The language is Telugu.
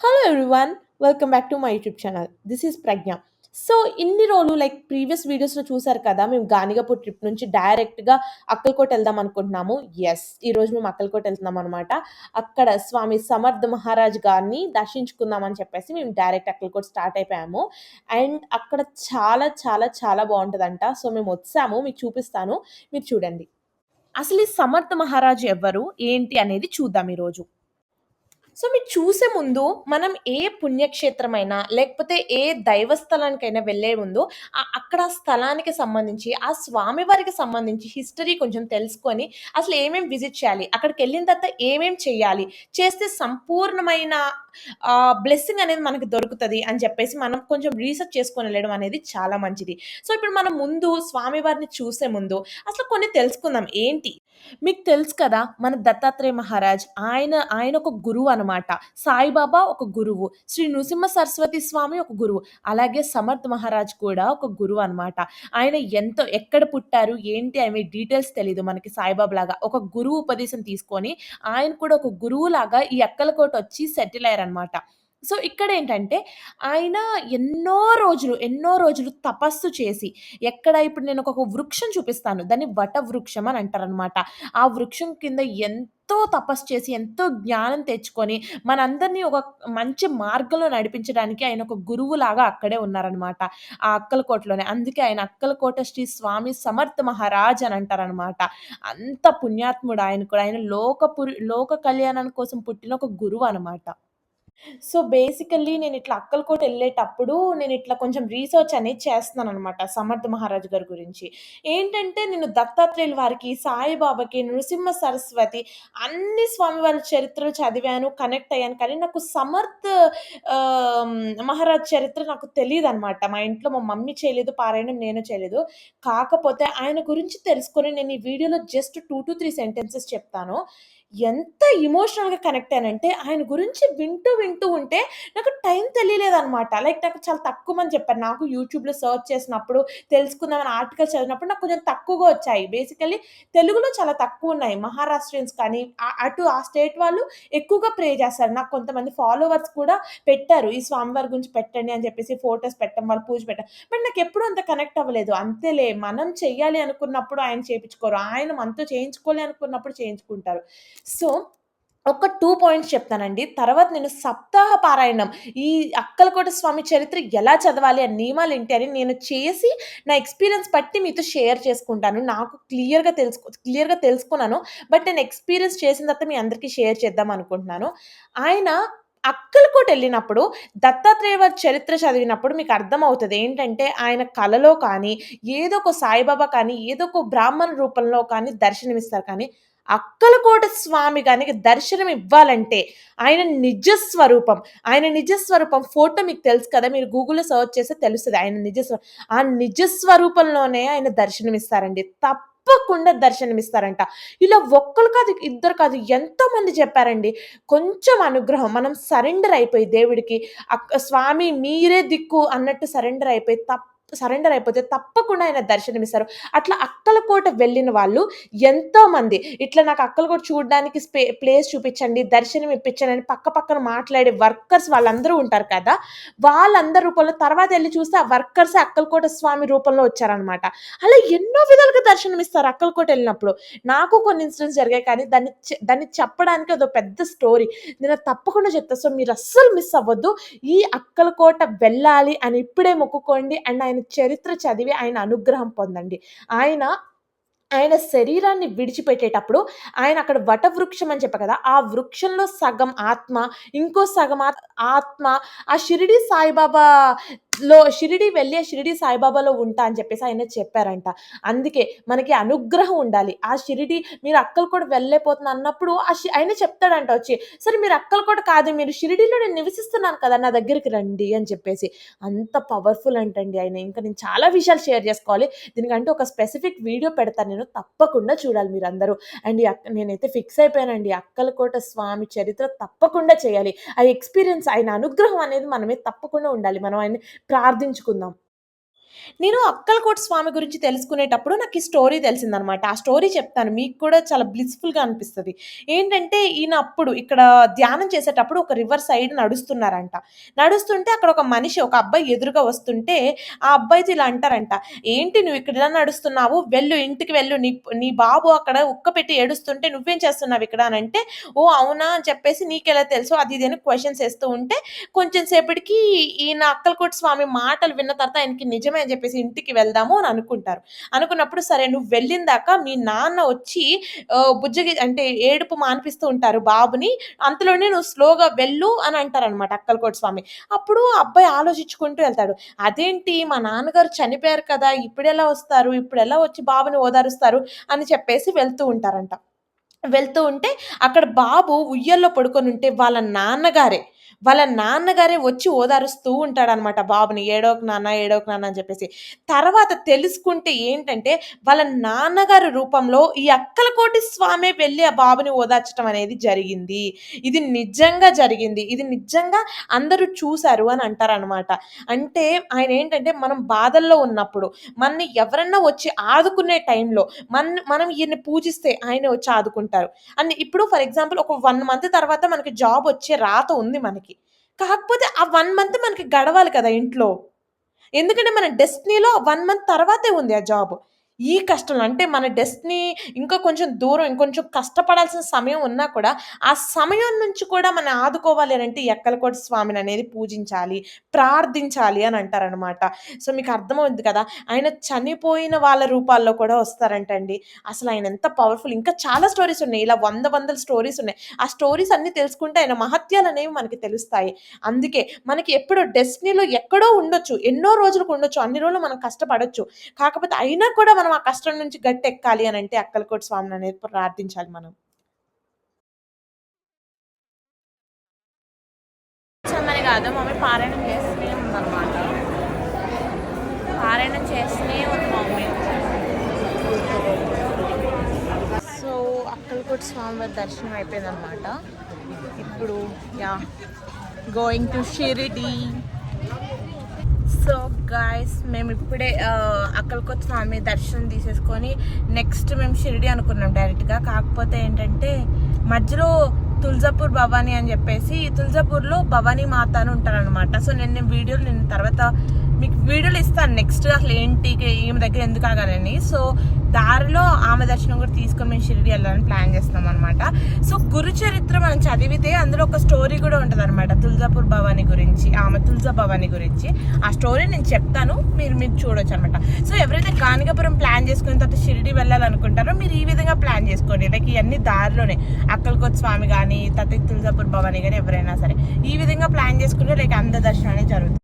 Hello everyone welcome back to my YouTube channel this is Pragna so ఇన్ని రోజులు లైక్ ప్రీవియస్ వీడియోస్లో చూసారు కదా మేము గానిగపూర్ ట్రిప్ నుంచి డైరెక్ట్గా అక్కలకోట వెళ్దాం అనుకుంటున్నాము. ఎస్ ఈరోజు మేము అక్కలకోట వెళ్తున్నాం అనమాట అక్కడ స్వామి సమర్థ మహారాజ్ గారిని దర్శించుకుందాం అని చెప్పేసి మేము డైరెక్ట్ అక్కలకోట స్టార్ట్ అయిపోయాము. అండ్ అక్కడ చాలా చాలా చాలా బాగుంటుందంట. సో మేము వచ్చాము మీకు చూపిస్తాను. మీరు చూడండి. అసలు ఈ సమర్థ మహారాజ్ ఎవరు ఏంటి అనేది చూద్దాం ఈరోజు సో మీరు చూసే ముందు మనం ఏ పుణ్యక్షేత్రమైనా లేకపోతే ఏ దైవస్థలానికైనా వెళ్ళే ముందు అక్కడ ఆ స్థలానికి సంబంధించి ఆ స్వామివారికి సంబంధించి హిస్టరీ కొంచెం తెలుసుకొని అసలు ఏమేమి విజిట్ చేయాలి అక్కడికి వెళ్ళిన తర్వాత ఏమేమి చేయాలి చేస్తే సంపూర్ణమైన బ్లెస్సింగ్ అనేది మనకి దొరుకుతుంది అని చెప్పేసి మనం కొంచెం రీసెర్చ్ చేసుకొని వెళ్ళడం అనేది చాలా మంచిది. సో ఇప్పుడు మనం ముందు స్వామివారిని చూసే ముందు అసలు కొన్ని తెలుసుకుందాం. ఏంటి? మీకు తెలుసు కదా మన దత్తాత్రేయ మహారాజ్ ఆయన ఆయన ఒక గురువు అనమాట సాయిబాబా ఒక గురువు శ్రీ నృసింహ సరస్వతి స్వామి ఒక గురువు అలాగే సమర్థ్ మహారాజ్ కూడా ఒక గురువు అనమాట ఆయన ఎంతో ఎక్కడ పుట్టారు ఏంటి అనే డీటెయిల్స్ తెలియదు మనకి సాయిబాబా లాగా ఒక గురువు ఉపదేశం తీసుకొని ఆయన కూడా ఒక గురువు లాగా ఈ అక్కలకోట వచ్చి సెటిల్ అయ్యారనమాట సో ఇక్కడ ఏంటంటే ఆయన ఎన్నో రోజులు ఎన్నో రోజులు తపస్సు చేసి ఎక్కడ ఇప్పుడు నేను ఒక వృక్షం చూపిస్తాను దాన్ని వట వృక్షం అని అంటారనమాట ఆ వృక్షం కింద ఎంతో తపస్సు చేసి ఎంతో జ్ఞానం తెచ్చుకొని మనందరినీ ఒక మంచి మార్గంలో నడిపించడానికి ఆయన ఒక గురువులాగా అక్కడే ఉన్నారనమాట ఆ అక్కలకోటలోనే. అందుకే ఆయన అక్కలకోట శ్రీ స్వామి సమర్థ మహారాజ్ అని అంటారనమాట అంత పుణ్యాత్ముడు ఆయన కూడా. ఆయన లోకపురి లోక కళ్యాణం కోసం పుట్టిన ఒక గురువు అనమాట సో బేసికల్లీ నేను ఇట్లా అక్కలకోట వెళ్ళేటప్పుడు నేను ఇట్లా కొంచెం రీసెర్చ్ అనేది చేస్తున్నాను అనమాట సమర్థ మహారాజు గారి గురించి. ఏంటంటే నేను దత్తాత్రేయుల వారికి సాయిబాబాకి నృసింహ సరస్వతి అన్ని స్వామివారి చరిత్రలు చదివాను కనెక్ట్ అయ్యాను. కానీ నాకు సమర్థ్ మహారాజ్ చరిత్ర నాకు తెలియదు అనమాట మా ఇంట్లో మా మమ్మీ చేయలేదు పారాయణం నేను చేయలేదు. కాకపోతే ఆయన గురించి తెలుసుకొని నేను ఈ వీడియోలో just two to three sentences చెప్తాను. ఎంత ఎమోషనల్గా కనెక్ట్ అయ్యానంటే ఆయన గురించి వింటూ వింటూ ఉంటే నాకు టైం తెలియలేదనమాట లైక్ నాకు చాలా తక్కువ మంది చెప్పారు. నాకు యూట్యూబ్లో సర్చ్ చేసినప్పుడు తెలుసుకుందామని ఆర్టికల్ చదివినప్పుడు నాకు కొంచెం తక్కువగా వచ్చాయి. బేసికలీ తెలుగులో చాలా తక్కువ ఉన్నాయి. మహారాష్ట్రియన్స్ కానీ అటు ఆ స్టేట్ వాళ్ళు ఎక్కువగా ప్రే చేస్తారు. నాకు కొంతమంది ఫాలోవర్స్ కూడా పెట్టారు. ఈ స్వామివారి గురించి పెట్టండి అని చెప్పేసి ఫొటోస్ పెట్టడం వాళ్ళు పూజ పెట్టడం. బట్ నాకు ఎప్పుడు అంత కనెక్ట్ అవ్వలేదు. అంతేలే మనం చెయ్యాలి అనుకున్నప్పుడు ఆయన చేయించుకోరు ఆయన మనతో చేయించుకోలే అనుకున్నప్పుడు చేయించుకుంటారు. సో ఒక టూ పాయింట్స్ చెప్తానండి. తర్వాత నేను సప్తాహ పారాయణం ఈ అక్కలకోట స్వామి చరిత్ర ఎలా చదవాలి ఆ నియమాలు ఏంటి అని నేను చేసి నా ఎక్స్పీరియన్స్ బట్టి మీతో షేర్ చేసుకుంటాను. నాకు క్లియర్గా తెలుసుకో క్లియర్గా తెలుసుకున్నాను. బట్ నేను ఎక్స్పీరియన్స్ చేసిన తర్వాత మీ అందరికీ షేర్ చేద్దాం అనుకుంటున్నాను. ఆయన అక్కలకోట వెళ్ళినప్పుడు దత్తాత్రేయ వారి చరిత్ర చదివినప్పుడు మీకు అర్థమవుతుంది. ఏంటంటే ఆయన కలలో కానీ ఏదో ఒక సాయిబాబా కానీ ఏదో ఒక బ్రాహ్మణ రూపంలో కానీ దర్శనమిస్తారు. కానీ అక్కలకోట స్వామి కానీ దర్శనం ఇవ్వాలంటే ఆయన నిజ స్వరూపం. ఆయన నిజ స్వరూపం ఫోటో మీకు తెలుసు కదా మీరు గూగుల్లో సర్చ్ చేస్తే తెలుస్తుంది. ఆయన నిజస్వ ఆ నిజ స్వరూపంలోనే ఆయన దర్శనం ఇస్తారండి తప్పకుండా దర్శనం ఇస్తారంట ఇలా ఒక్కరు కాదు ఇద్దరు కాదు ఎంతో మంది చెప్పారండి. కొంచెం అనుగ్రహం మనం సరెండర్ అయిపోయి దేవుడికి అక్క స్వామి మీరే దిక్కు అన్నట్టు సరెండర్ అయిపోయి తప్ప సరెండర్ అయిపోతే తప్పకుండా ఆయన దర్శనం ఇస్తారు అట్లా అక్కలకోట వెళ్ళిన వాళ్ళు ఎంతో మంది ఇట్లా నాకు అక్కలకోట చూడడానికి స్పే ప్లేస్ చూపించండి దర్శనం ఇప్పించండి అని పక్క పక్కన మాట్లాడే వర్కర్స్ వాళ్ళందరూ ఉంటారు కదా. వాళ్ళందరి రూపంలో తర్వాత వెళ్ళి చూస్తే ఆ వర్కర్స్ అక్కలకోట స్వామి రూపంలో వచ్చారనమాట అలా ఎన్నో విధాలుగా దర్శనం ఇస్తారు అక్కలకోట వెళ్ళినప్పుడు. నాకు కొన్ని ఇన్సిడెంట్స్ జరిగాయి కానీ దాన్ని దాన్ని చెప్పడానికి అదో పెద్ద స్టోరీ. నేను తప్పకుండా చెప్తా. సో మీరు అస్సలు మిస్ అవ్వద్దు. ఈ అక్కలకోట వెళ్ళాలి అని ఇప్పుడే మొక్కుకోండి. అండ్ ఆయన చరిత్ర చదివి ఆయన అనుగ్రహం పొందండి. ఆయన ఆయన శరీరాన్ని విడిచిపెట్టేటప్పుడు ఆయన అక్కడ వట వృక్షం అని చెప్ప కదా ఆ వృక్షంలో సగం ఆత్మ ఇంకో సగం ఆత్- ఆత్మ ఆ షిరిడి సాయిబాబా లో షిరిడి వెళ్ళి షిరిడి సాయిబాబాలో ఉంటా అని చెప్పేసి ఆయన చెప్పారంట. అందుకే మనకి అనుగ్రహం ఉండాలి. ఆ షిరిడి మీరు అక్కలు కూడా వెళ్ళలేకపోతున్నా అన్నప్పుడు ఆ షి- ఆయన చెప్తాడంట వచ్చి సరే మీరు అక్కలు కూడా కాదు మీరు షిరిడిలో నేను నివసిస్తున్నాను కదా నా దగ్గరికి రండి అని చెప్పేసి. అంత పవర్ఫుల్ అంటండి ఆయన. ఇంకా నేను చాలా విషయాలు షేర్ చేసుకోవాలి. దీనికంటే ఒక స్పెసిఫిక్ వీడియో పెడతాను నేను. తప్పకుండా చూడాలి మీరు అందరూ అండ్ నేనైతే ఫిక్స్ అయిపోయానండి. అక్కలకోట స్వామి చరిత్ర తప్పకుండా చేయాలి. ఆ ఎక్స్పీరియన్స్ ఆయన అనుగ్రహం అనేది మనమే తప్పకుండా ఉండాలి. మనం ఆయన ప్రార్థించుకుందాం నేను అక్కలకోట స్వామి గురించి తెలుసుకునేటప్పుడు నాకు ఈ స్టోరీ తెలిసిందనమాట. ఆ స్టోరీ చెప్తాను. మీకు కూడా చాలా బ్లిస్‌ఫుల్‌గా అనిపిస్తది. ఏంటంటే ఈయన అప్పుడు ఇక్కడ ధ్యానం చేసేటప్పుడు ఒక రివర్ సైడ్ నడుస్తున్నారంట. నడుస్తుంటే అక్కడ ఒక మనిషి ఒక అబ్బాయి ఎదురుగా వస్తుంటే ఆ అబ్బాయితో ఇలా అంటారంట. "ఏంటి నువ్వు ఇక్కడ ఇలా నడుస్తున్నావు? వెళ్ళు ఇంటికి వెళ్ళు. నీ నీ బాబు అక్కడ ఉక్క పెట్టి ఏడుస్తుంటే నువ్వేం చేస్తున్నావు ఇక్కడ?" అని అంటే ఓ అవునా?" అని చెప్పేసి "నీకెలా తెలుసు?" అది ఇది క్వశ్చన్స్ వేస్తూ ఉంటే కొంచెం సేపటికి ఈయన అక్కలకోట స్వామి మాటలు విన్న తర్వాత ఆయనకి నిజమే అని చెప్పేసి ఇంటికి వెళ్దాము అని అనుకుంటారు. అనుకున్నప్పుడు సరే నువ్వు వెళ్ళిందాక మీ నాన్న వచ్చి బుజ్జగి అంటే ఏడుపు మానిపిస్తూ ఉంటారు బాబుని. అంతలోనే నువ్వు స్లోగా వెళ్ళు అని అంటారనమాట అక్కలకోట స్వామి. అప్పుడు ఆ అబ్బాయి ఆలోచించుకుంటూ వెళ్తాడు. అదేంటి మా నాన్నగారు చనిపోయారు కదా! ఇప్పుడెలా వస్తారు? ఇప్పుడెలా వచ్చి బాబుని ఓదారుస్తారు? అని చెప్పేసి వెళ్తూ ఉంటారంట. వెళ్తూ ఉంటే అక్కడ బాబు ఉయ్యల్లో పడుకొని ఉంటే వాళ్ళ నాన్నగారే, వాళ్ళ నాన్నగారే వచ్చి ఓదారుస్తూ ఉంటాడనమాట బాబుని. ఏడోకి నాన్న, ఏడోకి నాన్న" అని చెప్పేసి. తర్వాత తెలుసుకుంటే ఏంటంటే వాళ్ళ నాన్నగారి రూపంలో ఈ అక్కలకోటి స్వామి వెళ్ళి ఆ బాబుని ఓదార్చటం అనేది జరిగింది. ఇది నిజంగా జరిగింది. ఇది నిజంగా అందరూ చూశారు అని అంటారనమాట. అంటే ఆయన ఏంటంటే మనం బాధల్లో ఉన్నప్పుడు మనని ఎవరన్నా వచ్చి ఆదుకునే టైంలో మన్ మనం ఈయన్ని పూజిస్తే ఆయన వచ్చి ఆదుకుంటారు. అండ్ ఇప్పుడు ఫర్ ఎగ్జాంపుల్ ఒక వన్ మంత్ తర్వాత మనకి జాబ్ వచ్చే రాత ఉంది మనకి. కాకపోతే ఆ వన్ మంత్ మనకి గడవాలి కదా ఇంట్లో. ఎందుకంటే మన డెస్టినీలో వన్ మంత్ తర్వాతే ఉంది ఆ జాబ్. ఈ కష్టంలో అంటే మన డెస్టినీ ఇంకా కొంచెం దూరం ఇంకొంచెం కష్టపడాల్సిన సమయం ఉన్నా కూడా, ఆ సమయం నుంచి కూడా మనం ఆదుకోవాలి అని అంటే ఎక్కలకోటి స్వామిని అనేది పూజించాలి, ప్రార్థించాలి అని అంటారనమాట. సో మీకు అర్థమవుద్ది కదా! ఆయన చనిపోయిన వాళ్ళ రూపాల్లో కూడా వస్తారంటండి. అసలు ఆయన ఎంత పవర్‌ఫుల్ ఇంకా చాలా స్టోరీస్ ఉన్నాయి. ఇలా వంద వందల స్టోరీస్ ఉన్నాయి. ఆ స్టోరీస్ అన్నీ తెలుసుకుంటే ఆయన మహత్యాలనేవి మనకి తెలుస్తాయి. అందుకే మనకి ఎప్పుడో డెస్టినీలో ఎక్కడో ఉండొచ్చు. ఎన్నో రోజులకు ఉండొచ్చు. అన్ని రోజులు మనం కష్టపడొచ్చు. కాకపోతే అయినా కూడా మనం ఆ కష్టం నుంచి గట్టెక్కాలి అనంటే అక్కలకోట స్వామిననేది ప్రార్థించాలి మనం. కూర్చోమని కాదు మమ్మీ పారాయణం చేస్తూనే ఉందన్నమాట. పారాయణం చేస్తూనే ఉంది మమ్మీ. సో అక్కలకోట స్వామివారి దర్శనం అయిపోయిందనమాట ఇప్పుడు yeah going to Shirdi guys మేము ఇప్పుడే ఆ, స్వామి దర్శనం తీసేసుకొని నెక్స్ట్ మేము షిరిడి అనుకున్నాం డైరెక్ట్గా కాకపోతే ఏంటంటే మధ్యలో తులజాపూర్ భవానీ అని చెప్పేసి తులజాపూర్లో భవానీ మాత అని ఉంటారనమాట సో నేను నేను వీడియోలు నేను తర్వాత మీకు వీడియోలు ఇస్తాను నెక్స్ట్ అసలు ఏంటి ఈమె దగ్గర ఎందుకు ఆగాలని. సో దారిలో ఆమె దర్శనం కూడా తీసుకొని మేము షిరిడి వెళ్ళాలని ప్లాన్ చేస్తున్నాం అనమాట సో గురు చరిత్ర మనం చదివితే అందులో ఒక స్టోరీ కూడా ఉంటుంది అనమాట తుల్జాపూర్ భవానీ గురించి ఆమె తుల్జా భవానీ గురించి. ఆ స్టోరీ నేను చెప్తాను మీరు మీరు చూడొచ్చు అనమాట సో ఎవరైతే గానిగాపురం ప్లాన్ చేసుకున్న తర్వాత షిరిడి వెళ్ళాలనుకుంటారో మీరు ఈ విధంగా ప్లాన్ చేసుకోండి. లైక్ ఇవన్నీ దారిలోనే. అక్కలకోట స్వామి కానీ తర్వాత తుల్జాపూర్ భవానీ కానీ ఎవరైనా సరే ఈ విధంగా ప్లాన్ చేసుకుంటే లైక్ అంద దర్శనం అనేది జరుగుతుంది.